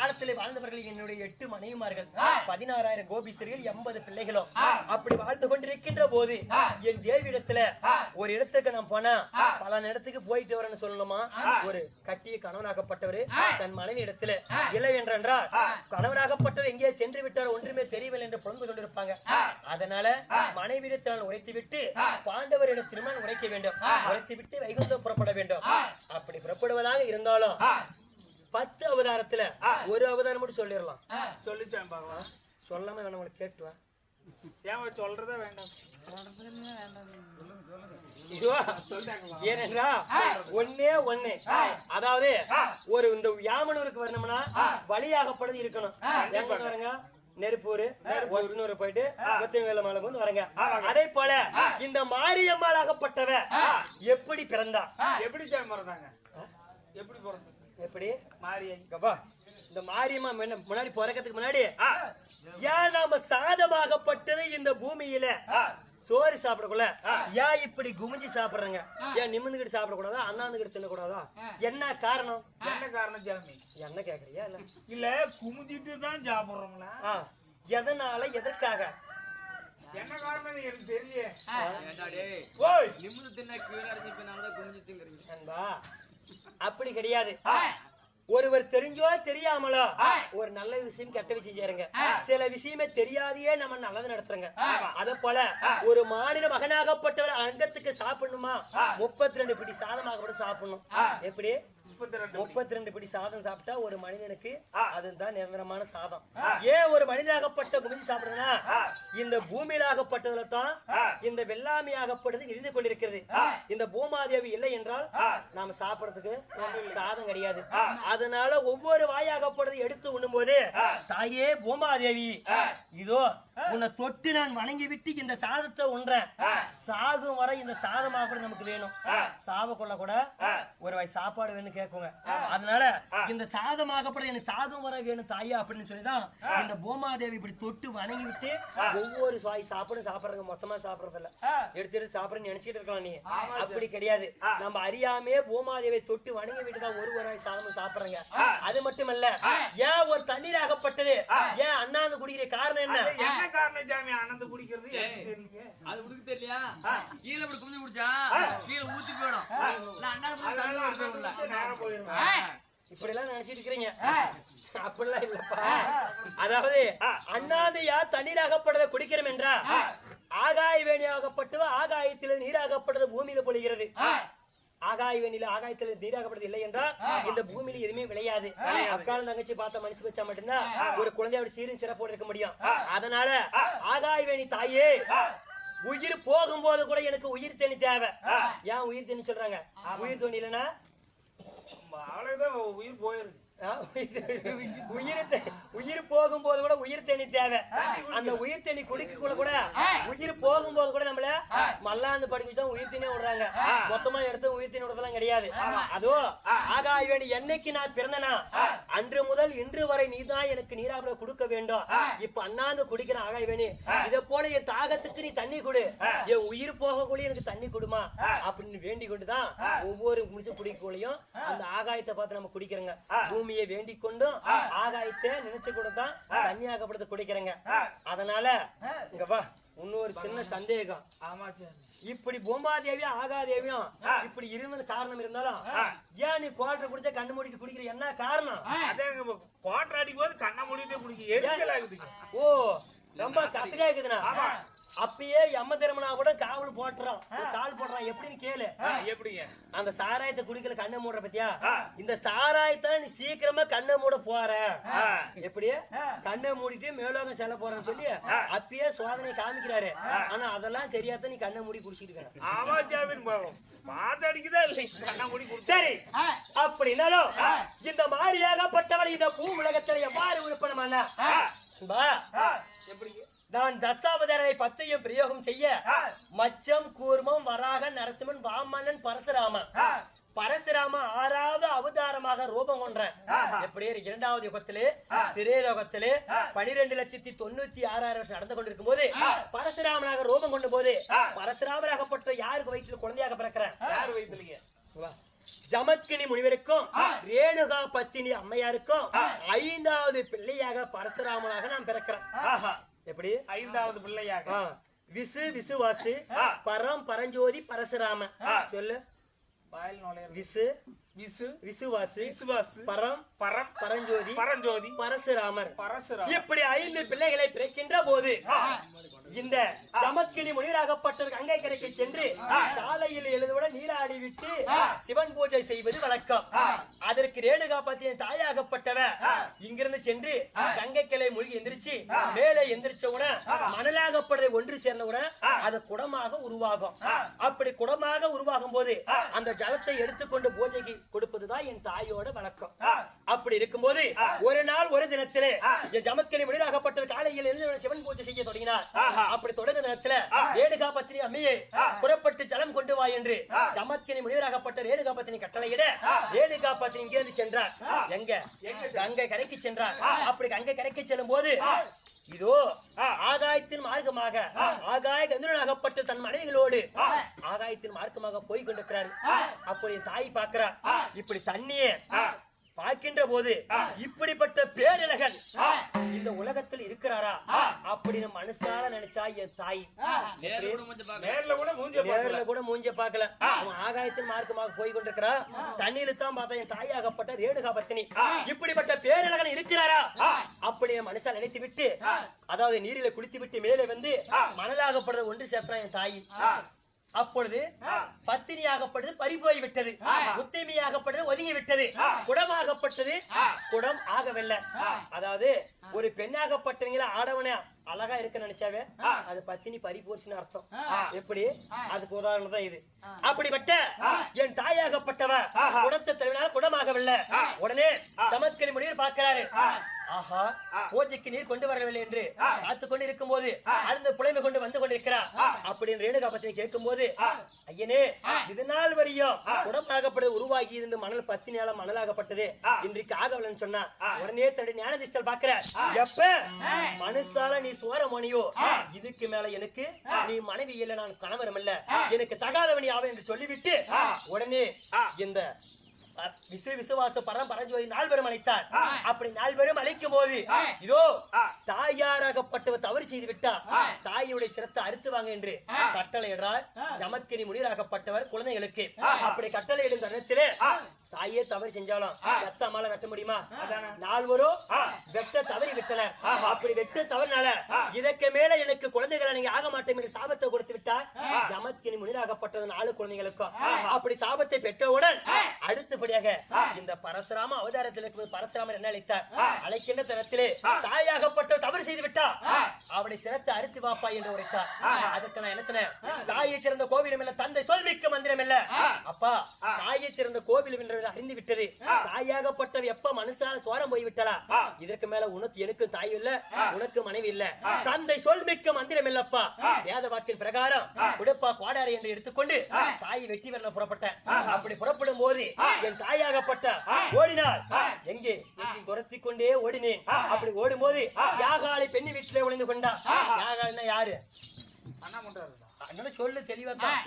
காலத்திலே வாழ்ந்தவர்கள் என்னுடைய எட்டு மனைவிமார்கள். பதினாறாயிரம் கோபிஸ்தர்கள் எண்பது பிள்ளைகளும். அப்படி வாழ்ந்து கொண்டிருக்கின்ற போது என் தேவியிடத்துல ஒரு இடத்துக்கு நான் போனா பல இடத்துக்கு போயிட்டு வரேன்னு சொல்லணுமா? ஒரு கட்டிய கணவனாகப்பட்டவர் தன் மனைவி இடத்துல இல்லை என்றால் கணவனாகப்பட்டவர் எங்கே சென்று விட்டார் ஒன்றுமே தெரியவில்லை என்று புலம்பு கொண்டிருப்பாங்க. அதனால மனைவிடத்தில் நான் உரைத்து விட்டு பாண்டவரிடம் திரும்ப உரைக்க வேண்டும். உரைத்து விட்டு வைகுந்தம் புறப்பட வேண்டும். அப்படி புறப்படுவதாக இருந்தாலும் பத்து அவதாரத்துல. ஒரு அவதாரம் மட்டும் சொல்லிடலாம். சொல்லிச்சேன் பாக்கலாம் சொல்லாம வேணும் உங்களுக்கு கேட்டு வா. ஏன் சொல்றதே வேண்டாம். இதுவா ஏனென்றா ஒன்னே ஒண்ணு அதாவது ஒரு இந்த யாமனூருக்கு வரணும்னா வழியாகப்படுது இருக்கணும். எங்க வரங்க? நெருப்பூர். ஒருநூறு போயிட்டு முத்தியவேல மலை வந்து வரங்க. அதே போல இந்த மாரியம்மாளாகப்பட்டவ எப்படி பிறந்தா? எப்படி பிறந்தாங்க எப்படி பிறந்தாங்க எப்படி? மாரியை. கப்பா இந்த மாரியம்மா முன்ன- முன்னாடி பிறக்கிறதுக்கு முன்னாடி ஏன் நாம சாதமாகப்பட்டது இந்த பூமியில? சோறு சாப்பிடக்குள்ள. ஏன் இப்படி குமிஞ்சு சாப்பிடுறங்க? ஏன் நிமிந்துகிட்டு சாப்பிடக்கூடாதா? அண்ணாந்துகிட்டு தின்னக்கூடாதா? என்ன காரணம்? என்ன காரணம் சாமி என்ன கேக்குறியா இல்ல? இல்ல குமுதிட்டு தான் சாப்பிடுறோங்களா ஆ, எதனால எதற்காக? என்ன காரணம் எனக்கு தெரியல ஓய். நிமிர்ந்து தின்னா கீழே அடைஞ்சு இப்ப நாம தான் குனிஞ்சு திங்கிறீங்க. அப்படி கிடையாது. ஒருவர் தெரிஞ்சோ தெரியாமலோ ஒரு நல்ல விஷயம் கெட்ட விஷயம் செய்யறங்க. சில விஷயமே தெரியாதையே நம்ம நல்லது நடத்துறங்க. அத போல ஒரு மாநில மகனாகப்பட்டவர் அங்கத்துக்கு சாப்பிடணுமா? முப்பத்தி ரெண்டு பிடி சாதமாக சாப்பிடணும். எப்படி? முப்பத்தி ரெண்டு பிடி சாதம் சாப்பிட்டா ஒரு மனிதனுக்கு அதுதான் நிரந்தரமான சாதம். ஏன் ஒரு மனிதனாகப்பட்ட குமிஞ்சு சாப்பிடுறா இந்த பூமியில ஆகப்பட்டதுல தான் இந்த வெள்ளாமை ஆகப்பட்டது இருந்து கொண்டிருக்கிறது இந்த பூமாதேவி இல்லை என்றால் நாம சாப்பிடறதுக்கு சாதம் கிடையாது. அதனால ஒவ்வொரு வாயாகப்படுறது எடுத்து உண்ணும் போது தாயே பூமாதேவி இதோ உன்னை தொட்டு நான் வணங்கி விட்டு இந்த சாதத்தை உண்றேன். சாகும் வரை இந்த சாதமாக கூட நமக்கு வேணும். சாவ கொள்ள கூட ஒரு வாய் சாப்பாடு வேணும் கேட்குங்க அதனால இந்த சாதமாகப்பட எனக்கு சாதம் வர வேணும் தாயா அப்படின்னு சொல்லிதான் இந்த பூமாதேவி இப்படி தொட்டு வணங்கி விட்டு ஒவ்வொரு வாய் சாப்பாடும் சாப்பிடுறாங்க மொத்தமா சாப்பிடறது இல்ல எடுத்து எடுத்து சாப்பிடுறேன்னு நினைச்சிட்டு இருக்கலாம் நீ. அப்படி கிடையாது. நம்ம அறியாமே பூமாதேவியை தொட்டு வணங்கி விட்டு தான் ஒரு ஒரு வாய் சாதம் சாப்பிடுறாங்க. அது மட்டுமல்ல ஏன் ஒரு தண்ணீர் ஆகப்பட்டது? ஏன் அண்ணாந்து குடிக்கிற காரணம் என்ன அது என்ன காரணம் சாமி ஆனந்த குடிக்கிறது எனக்கு தெரியல அது உனக்கு தெரியலையா? கீழே இப்படி குடிச்சா கீழே ஊத்தி போயிடும். நான் அண்ணா நேரம் எல்லாம் நினைச்சிட்டு இருக்கிறீங்க. அப்படிலாம் இல்லப்பா. அதாவது அண்ணாதையா தண்ணீர் ஆகப்படுறத குடிக்கிறோம் என்றா ஆகாய வேணியாகப்பட்டது ஆகாயத்தில் நீராகப்பட்டது பூமியில பொழிகிறது. ஆகாய வேணியில ஆகாயத்துல நீராகப்படுறது இல்லை என்றால் இந்த பூமியில எதுவுமே விளையாது. அக்கால தங்கச்சி பார்த்த மனுஷன் வச்சா மட்டும்தான் ஒரு குழந்தையோட சீரும் சிறப்போடு இருக்க முடியும். அதனால ஆகாய வேணி தாயே உயிர் போகும்போது கூட எனக்கு உயிர் தண்ணி தேவை. ஏன் உயிர் தண்ணி சொல்றாங்க? உயிர் தண்ணி இல்லைன்னா? உயிர் போயிருக்கு உயிர் போகும்போது கூட உயிர் தேனி தேவை. அந்த உயிர் தேனி குடிக்க கூட கூட உயிர் போகும்போது கூட நம்மள மல்லாந்து படிச்சு தான் உயிர் தேனே விடுறாங்க. மொத்தமா எடுத்து உயிர் தேனி விடுறதெல்லாம் கிடையாது. அதோ ஆகாய வேண்டி என்னைக்கு நான் பிறந்தனா? அன்று முதல் இன்று வரை நீதான் எனக்கு நீராவிட கொடுக்க வேண்டும். இப்ப அண்ணாந்து குடிக்கிற ஆகாய வேணி இதை போல என் தாகத்துக்கு நீ தண்ணி கொடு. என் உயிர் போகக்குள்ளே எனக்கு தண்ணி கொடுமா. அப்படின்னு வேண்டி கொண்டுதான் ஒவ்வொரு முடிச்சு குடிக்கக்குள்ளையும் அந்த ஆகாயத்தை பார்த்து நம்ம குடிக்கிறோங்க. பூமியை வேண்டிக் கொண்டும் ஆகாயத்தை நினைச்சு கூட தான் தண்ணியாகப்படுத்த குடிக்கிறேங்க. அதனால இங்க வா இன்னொரு சின்ன சந்தேகம். இப்படி பூமாதேவியும் ஆகாதேவியும் இப்படி இருந்தது காரணம் இருந்தாலும் ஏன் நீ குவாட்டர் குடிச்சா கண்ணு மூடிட்டு குடிக்கிற? என்ன காரணம்? குவாட்டர் அடிக்கும் போது கண்ணை மூடிட்டே குடிக்க ஓ ரொம்ப கசகா இருக்குதுண்ணா. அப்பயே எம்ம திருமணா கூட காவல் போட்டுறான் கால் போடுறான் எப்படின்னு கேளு. எப்படிங்க? அந்த சாராயத்தை குடிக்கல கண்ணை மூடுற பத்தியா? இந்த சாராயத்தை நீ சீக்கிரமா கண்ணை மூட போற. எப்படி? கண்ணை மூடிட்டு மேலோகம் செல்ல போறேன்னு சொல்லி அப்பயே சோதனை காமிக்கிறாரு. ஆனா அதெல்லாம் தெரியாத நீ கண்ணை மூடி குடிச்சிட்டு இருக்க. ஆமா சாமின்னு பாவம் பாத்து அடிக்குதா இல்லை? கண்ணை மூடி குடிச்சு. சரி. அப்படின்னாலும் இந்த மாதிரி ஏகப்பட்டவள் இந்த பூ உலகத்துல எவ்வாறு விழுப்பணமான எப்படிங்க? நான் தசாவதாரனை பத்தையும் பிரயோகம் செய்ய மச்சம் கூர்மம் வராக நரசிம்மன் வாமனன் பரசுராமன். பரசுராம ஆறாவது அவதாரமாக ரூபம் கொன்ற எப்படி இரண்டாவது யுகத்திலே திரேலோகத்திலே பனிரெண்டு லட்சத்தி தொண்ணூத்தி ஆறாயிரம் வருஷம் நடந்து கொண்டிருக்கும் போது பரசுராமனாக ரூபம் கொண்ட போது பரசுராமராகப்பட்ட யாருக்கு வயிற்றில் குழந்தையாக பிறக்கிறேன் யார் வயிற்றுலீங்க. ஜமத்கினி முனிவருக்கும் ரேணுகா பத்தினி அம்மையாருக்கும் ஐந்தாவது பிள்ளையாக பரசுராமனாக நான் பிறக்கிறேன். எப்படி? ஐந்தாவது பிள்ளையாக. விசு விசுவாசு பரம் பரஞ்சோதி பரசுராம. சொல்லு. வாயில் நுழையிறது விசு விசு விசுவாசு விசுவாசு பரம் பரம் பரஞ்சோதி பரஞ்சோதி பரசுராமர். பரசுராம் இப்படி ஐந்து பிள்ளைகளை பிறக்கின்ற போது இந்த சமக்கினி முனிவராகப்பட்டவர் கங்கை கரைக்கு சென்று காலையில் எழுதுவுடன் நீராடி விட்டு சிவன் பூஜை செய்வது வழக்கம். அதற்கு ரேணுகா பத்தியின் தாயாகப்பட்டவர் இங்கிருந்து சென்று கங்கை கிளை மூழ்கி எந்திரிச்சு மேலே எந்திரிச்சவுடன் மணலாகப்படுறதை ஒன்று சேர்ந்தவுடன் அது குடமாக உருவாகும். அப்படி குடமாக உருவாகும் போது அந்த ஜலத்தை எடுத்துக்கொண்டு பூஜைக்கு கொடுப்பதுதான் என் தாயோட வழக்கம். அப்படி இருக்கும்போது ஒரு நாள் ஒரு தினத்திலே ஜமத்கனி முனிவராகப்பட்டவர் காலையில் சிவன் பூஜை செய்ய தொடங்கினார். அப்படி தொடங்க நேரத்துல ரேணுகா பத்தினி அம்மையே புறப்பட்டு ஜலம் கொண்டு வா என்று ஜமத்கனி முனிவராகப்பட்ட ரேணுகா பத்தினி கட்டளையிட ரேணுகா பத்தினி இங்கிருந்து சென்றார். எங்க? கங்கை கரைக்கு சென்றார். அப்படி கங்கை கரைக்கு செல்லும் போது இதோ ஆகாயத்தின் மார்க்கமாக ஆகாய கந்தரனாகப்பட்ட தன் மனைவிகளோடு ஆகாயத்தின் மார்க்கமாக போய் கொண்டிருக்கிறார். அப்படி தாய் பார்க்கிறார். இப்படி தண்ணியே பார்க்கின்ற போது இப்படிப்பட்ட பேரழகன் இந்த உலகத்தில் இருக்கிறாரா? அப்படின்னு மனசால நினைச்சா என் தாய். நேர்ல கூட மூஞ்ச பார்க்கல. அவன் ஆகாயத்தின் மார்க்கமாக போய் கொண்டிருக்கிறா. தண்ணியில தான் பார்த்தா என் தாயாகப்பட்ட ரேணுகா பத்தினி இப்படிப்பட்ட பேரழகன் இருக்கிறாரா? அப்படி என் மனசால் நினைத்து விட்டு அதாவது நீரில குளித்து விட்டு மேலே வந்து மணலாகப்படுறது ஒன்று சேர்த்தான் என் தாய். அப்பொழுது பத்தினியாகப்பட்டது பறி போய் விட்டது உத்தமியாகப்பட்டது ஒதுங்கி விட்டது குடமாகப்பட்டது குடம் ஆகவில்லை. அதாவது ஒரு பெண்ணாகப்பட்டவங்கள ஆடவன அழகா இருக்க நினைச்சாவே அது பத்தினி பறி போச்சுன்னு அர்த்தம். எப்படி? அதுக்கு உதாரணம் தான் இது. அப்படிப்பட்ட என் தாயாகப்பட்டவ குடத்தை தருவினால் குடமாகவில்லை. உடனே சமத்கரி முடிவில் பார்க்கிறாரு. ஆஹா பூஜைக்கு நீர் கொண்டு வரவில்லை என்று காத்து கொண்டு இருக்கும் போது அழுந்த புலைமை கொண்டு வந்து கொண்டிருக்கிறார். அப்படின்னு ரேணுகா பத்தினி கேட்கும் போது ஐயனே இது நாள் வரையும் குடமாகப்பட்டது உருவாகி இருந்து மணல் பத்தினியால மணலாகப்பட்டது. இன்றைக்கு ஆகவில்லைன்னு சொன்னா உடனே தன்னுடைய ஞானதிஷ்டல் பாக்குற எப்ப? மனுஷால நீ சோரமணியோ இதுக்கு மேல எனக்கு நீ மனைவி இல்ல நான் கணவரும் இல்ல. எனக்கு தகாதவனி ஆவேன் என்று சொல்லிவிட்டு உடனே இந்த விசு விசுவாச பரம் பரஞ்சோதி நால்வரும் அழைத்தார் அப்படி நால்வரும் அழைக்கும் போது இதோ தாயாராகப்பட்டவர் தவறு செய்து விட்டார் தாயுடைய சிரத்தை அறுத்து வாங்க என்று கட்டளையிடுறார் ஜமத்கிரி முனிவராகப்பட்டவர் குழந்தைகளுக்கு. அப்படி கட்டளையிடும் தருணத்திலே தாயே தவறு செஞ்சாலும் ரத்த அம்மால வெட்ட முடியுமா? நால்வரும் வெட்ட தவறி விட்டனர் அப்படி வெட்ட தவறினால இதற்கு மேல எனக்கு குழந்தைகளை நீங்க ஆக மாட்டேன் என்று சாபத்தை கொடுத்து விட்டார் ஜமத்கினி முனிராகப்பட்டது நாலு குழந்தைகளுக்கும் அப்படி சாபத்தை பெற்றவுடன் அடுத்தபடியாக இந்த பரசுராம அவதாரத்தில் இருக்கும் பரசுராமர் என்ன அழைத்தார்? அழைக்கின்ற தரத்திலே தாயாகப்பட்ட தவறு செய்து விட்டார் அவளை சிரத்தை அறுத்து வாப்பா என்று உரைத்தார். அதற்கு நான் என்ன சொன்னேன்? தாயை சிறந்த கோவிலும் இல்ல தந்தை சொல்மிக்க மந்திரம் இல்ல. அப்பா தாயை சிறந்த கோவிலும் என்று அறிந்து விட்டது. தாயாகப்பட்டவ எப்ப மனுஷால சோரம் போய் விட்டலா இதற்கு மேல உனக்கு எனக்கு தாய் இல்ல உனக்கு மனைவி இல்ல. தந்தை சொல்மிக்க மந்திரம் இல்லப்பா. வேத வாக்கின் பிரகாரம் உடுப்பா கோடாரி என்று எடுத்துக்கொண்டு தாய் வெட்டி வரல புறப்பட்டேன். அப்படி புறப்படும் போது என் தாயாகப்பட்ட ஓடினாள். எங்கே? துரத்தி கொண்டே ஓடினேன். அப்படி ஓடும் போது யாகாலை பெண்ணி வீட்டிலே ஒளிந்து கொண்டா. யாகாலினா யாரு? அதனால சொல்லு தெளிவா தான்.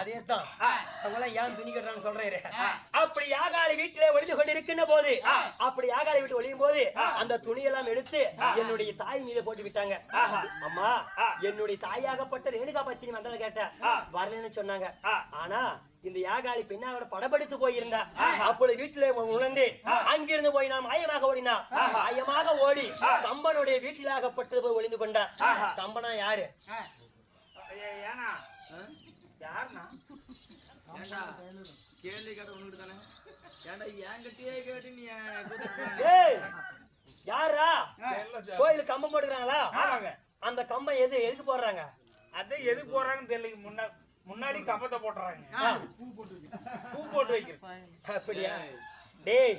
அதே தான். அவங்களாம் ஏன் துணி கட்டுறான்னு சொல்றேன் அப்படி யாகாலி வீட்டிலே ஒளிந்து கொண்டிருக்கின்ற போது அப்படி யாகாலி வீட்டு ஒளியும் போது அந்த துணியெல்லாம் எடுத்து என்னுடைய தாய் மீது போட்டு விட்டாங்க. அம்மா என்னுடைய தாயாகப்பட்ட ரேணுகா பத்தினி வந்ததை கேட்டேன். வரலன்னு சொன்னாங்க. ஆனா இந்த யாகாலி பெண்ணாவோட படபடுத்து போயிருந்தா. அப்பொழுது வீட்டுல உணர்ந்து அங்கிருந்து போய் நான் மாயமாக ஓடினா மாயமாக ஓடி கம்பனுடைய வீட்டிலாகப்பட்டது போய் ஒளிந்து கொண்டா கம்பனா யாரு? ஏனா யாருண்ணா? ஏண்டா கேள்வி கேட்ட உனக்கு தானே ஏண்டா என்கிட்டயே கேட்டு நீ யாரா. கோயிலுக்கு கம்பம் போடுறாங்களா ஆமாங்க. அந்த கம்பம் எது எதுக்கு போடுறாங்க? அது எது போறாங்கன்னு தெரியல முன்னா முன்னாடி கப்பத்தை போட்டுறாங்க. பூ போட்டு வைக்கிறது அப்படியா? டேய்.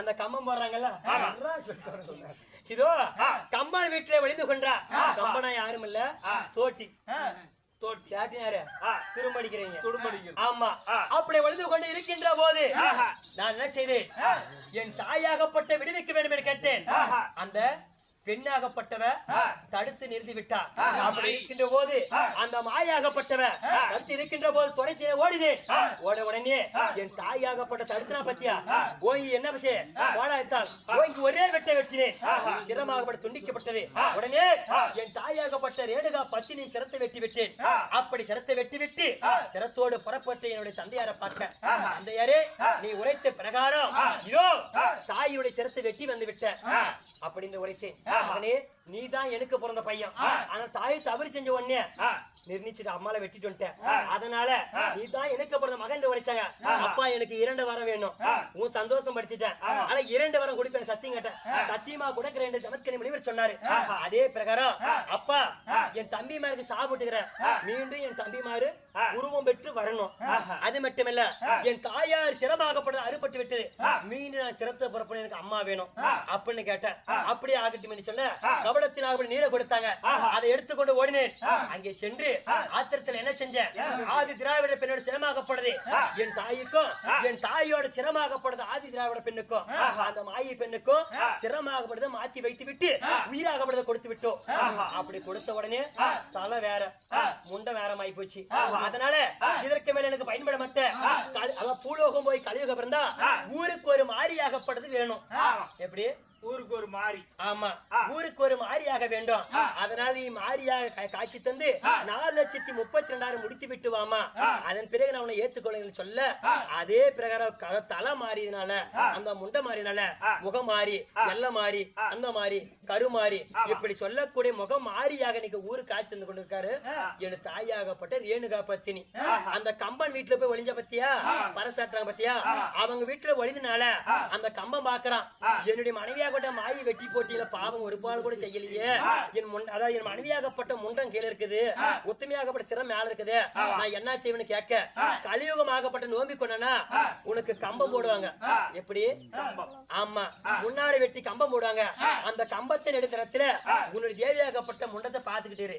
அந்த கம்பம் போடுறாங்கல்ல? இதோ கம்பன் வீட்டுல ஒளிந்து கொண்டா. கம்பனா யாரும் இல்ல. தோட்டி. தோட்டி. யாரு திரும்படிக்கிறீங்க துடுப்படிக்கிறது ஆமா. அப்படி ஒளிந்து கொண்டு இருக்கின்ற போது நான் என்ன செய்தேன்? என் தாயாகப்பட்ட விடுவிக்க வேண்டும் என்று கேட்டேன் அந்த பெண்ணாகப்பட்டவ தடுத்து நிறுத்தி விட்டார் அப்படி இருக்கின்ற போது அந்த மாயாகப்பட்டவ தடுத்து இருக்கின்ற போது துடைத்து ஓடினேன் ஓட உடனே என் தாயாகப்பட்ட தடுத்தனா பத்தியா? ஓங்கி என்ன பசே? வாழாய்த்தால் ஓங்கி ஒரே வெட்ட வெட்டினேன். சிரமாகப்பட்ட துண்டிக்கப்பட்டது. உடனே என் தாயாகப்பட்ட ரேணுகா பத்தினி சிரத்தை வெட்டி விட்டேன். அப்படி சிரத்தை வெட்டி விட்டு சிரத்தோடு புறப்பட்டு என்னுடைய தந்தையாரை பார்க்க தந்தையாரே நீ உரைத்த பிரகாரம் இதோ தாயுடைய சிரத்தை வெட்டி வந்து விட்ட அப்படின்னு உரைத்தேன். மகனே நீ தான் எனக்கு பிறந்த பையன். ஆனா தாயை தவறு செஞ்ச உடனே நிர்ணயிச்சுட்டு அம்மால வெட்டிட்டு வந்துட்டேன். அதனால நீ தான் எனக்கு பிறந்த மகன் உரைச்சாங்க. அப்பா எனக்கு இரண்டு வரம் வேணும். உன் சந்தோஷம் படுத்திட்டேன். ஆனா இரண்டு வரம் கொடுப்பேன் சத்தியம் கேட்டேன். சத்தியமா கொடுக்கிற ரெண்டு ஜமத்கனி முனிவர் சொன்னாரு. அதே பிரகாரம் அப்பா என் தம்பிமாருக்கு சாப்பிட்டுக்கிற மீண்டும் என் தம்பிமாரு உருவம் பெற்று வரணும். அது மட்டுமல்ல என் தாயார் சிரமாகப்பட்டது அறுபட்டு விட்டது. மீண்டும் நான் சிரத்தை புறப்பட எனக்கு அம்மா வேணும். அப்படின்னு கேட்டேன். அப்படியே ஆகட்டும் என்று கவலத்தில் அப்படி நீரை கொடுத்தாங்க. அதை எடுத்துக்கொண்டு ஓடினேன். அங்கே சென்று ஆத்திரத்தில் என்ன செஞ்சேன்? ஆதி திராவிட பெண்ணோட சிரமாகப்படுது என் தாய்க்கும் என் தாயோட சிரமாகப்படுது ஆதி திராவிட பெண்ணுக்கும். அந்த மாயி பெண்ணுக்கும் சிரமாகப்படுது மாத்தி வைத்து விட்டு உயிராகப்படுறத கொடுத்து விட்டோம். அப்படி கொடுத்த உடனே தலை வேற முண்டை வேறமாயி போச்சு. அதனால இதற்கு மேல எனக்கு பயன்பட மாட்டேன். பூலோகம் போய் கலியுக பிறந்தா ஊருக்கு ஒரு மாரியாகப்படுறது வேணும். எப்படி? ஊருக்கு ஒரு மாறி. ஆமா. ஊருக்கு ஒரு மாரியாக வேண்டும். அதனால நீ மாரியாக கா- காட்சி தந்து நாலு லட்சத்தி முப்பத்தி ரெண்டாயிரம் முடித்து விட்டு வாமா அதன் பிறகு நான் உன்னை ஏத்துக்கொள்ள சொல்ல அதே பிரகாரம் தலை மாறியதுனால அந்த முண்டை மாறினால முகம் மாறி வெள்ள மாறி அந்த மாறி கரு மாறி இப்படி சொல்லக்கூடிய முகம் மாறியாக இன்னைக்கு ஊருக்கு காட்சி தந்து கொண்டிருக்காரு. என் தாயாகப்பட்ட ரேணுகா பத்தினி. அந்த கம்பன் வீட்டுல போய் ஒளிஞ்ச பத்தியா? பரசாட்டுறாங்க பத்தியா? அவங்க வீட்டுல ஒளிந்தனால அந்த கம்பம் பாக்குறான். என்னுடைய மனைவியாகப்பட்ட மாயி வெட்டி போட்டியில பாவம் ஒரு பால் கூட செய்யலையே. என் முன் அதாவது என் மனைவியாகப்பட்ட முண்டம் கீழே இருக்குது. ஒத்துமையாகப்பட்ட சிரம் மேல இருக்குது. நான் என்ன செய்வேன்னு கேட்க கலியுகமாகப்பட்ட நோம்பி கொண்டனா உனக்கு கம்பம் போடுவாங்க. எப்படி? ஆமா. முன்னாடி வெட்டி கம்பம் போடுவாங்க. அந்த கம்பத்தின் எடுத்தரத்துல உன்னுடைய தேவியாகப்பட்ட முண்டத்தை பாத்துக்கிட்டு இரு.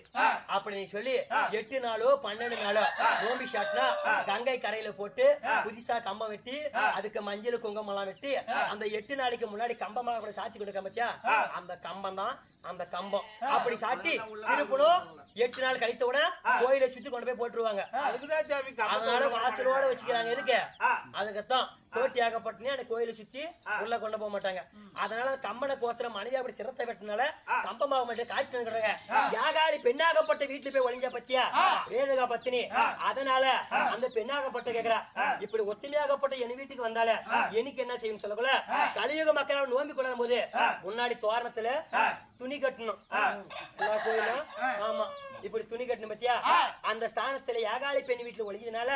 அப்படின்னு சொல்லி எட்டு நாளோ பன்னெண்டு நாளோ நோம்பி ஷாட்னா கங்கை கரையில போட்டு புதுசா கம்பம் வெட்டி அதுக்கு மஞ்சள் குங்குமம் எல்லாம் வெட்டி அந்த எட்டு நாளைக்கு முன்னாடி கம்பமா கூட சாத்தி கொடுக்க பத்தியா? அந்த கம்பம் தான் அந்த கம்பம். அப்படி சாட்டி திருப்பணும். எட்டு நாள் கழித்த உடனே கோயிலை சுத்தி கொண்டு போய் போட்டுருவாங்க. அதனால வாசலோட வச்சுக்கிறாங்க. எதுக்கு. அதுக்குத்தான் தோட்டி ஆகப்பட்டனே அந்த கோயிலை சுத்தி உள்ள கொண்டு போக மாட்டாங்க. அதனால கம்பனை கோசரம் மனைவி அப்படி சிரத்தை வெட்டினால கம்பமாக மட்டும் காய்ச்சி தந்துக்கிறாங்க யாகாரி பெண்ணாகப்பட்ட வீட்டுல போய் ஒளிஞ்ச பத்தியா? ரேணுகா பத்தினி. அதனால அந்த பெண்ணாகப்பட்ட கேக்குறா இப்படி ஒத்துமையாகப்பட்ட என் வீட்டுக்கு வந்தால எனக்கு என்ன செய்யும் சொல்லக்குள்ள கலியுக மக்கள் நோம்பி கொள்ளும் போது முன்னாடி தோரணத்துல துணி கட்டணும். கோயிலும். ஆமா. இப்படி துணி கட்டணும் பத்தியா? அந்த ஸ்தானத்துல யாகாளி பெண் வீட்டுல ஒளிஞ்சதுனால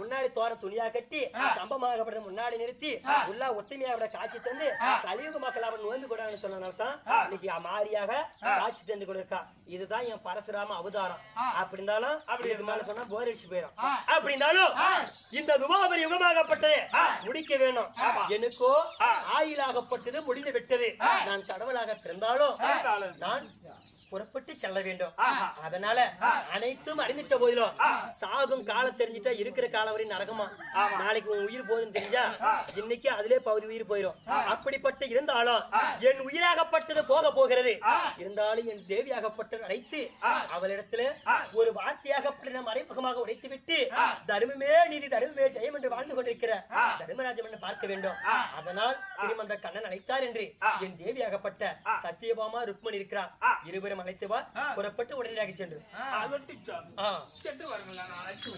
முன்னாடி தோர துணியா கட்டி கம்பமாகப்பட்ட முன்னாடி நிறுத்தி உள்ள ஒத்துமையாக காட்சி தந்து கலியுக மக்கள் அவன் நோய்ந்து கொண்டான்னு சொன்னனால தான் இன்னைக்கு மாரியாக காட்சி தந்து கொடுக்கா. இதுதான் என் பரசுராம அவதாரம். அப்படி இருந்தாலும் அப்படி இது மேல சொன்னா போர் அடிச்சு போயிடும் அப்படி இருந்தாலும் இந்த துபாபரி யுகமாகப்பட்டது முடிக்க வேணும். எனக்கோ ஆயிலாகப்பட்டது முடிந்து விட்டது. நான் கடவுளாக பிறந்தாலும். நான் புறப்பட்டு செல்ல வேண்டும். அதனால அனைத்தும் அறிந்துட்ட போதிலும் சாகும் காலம் தெரிஞ்சுட்டா இருக்கிற காலம் வரை நரகமா? நாளைக்கு உன் உயிர் போகுதுன்னு தெரிஞ்சா இன்னைக்கு அதிலே பகுதி உயிர் போயிடும் அப்படிப்பட்ட இருந்தாலும் என் உயிராகப்பட்டது போக போகிறது. இருந்தாலும் என் தேவியாகப்பட்டது அழைத்து அவளிடத்துல ஒரு வார்த்தையாகப்பட்ட மறைமுகமாக உடைத்து விட்டு தர்மமே நீதி தர்மமே ஜெயம் என்று வாழ்ந்து கொண்டிருக்கிற தர்மராஜ மன்னன் பார்க்க வேண்டும். அதனால் ஸ்ரீமந்த கண்ணன் அழைத்தார் என்று என் தேவியாகப்பட்ட சத்தியபாமா ருக்மணி இருக்கிறார். இருவரும் அழைத்து வா புறப்பட்டு உடனடியாக சென்று. சென்று வாருங்கள் அழைத்து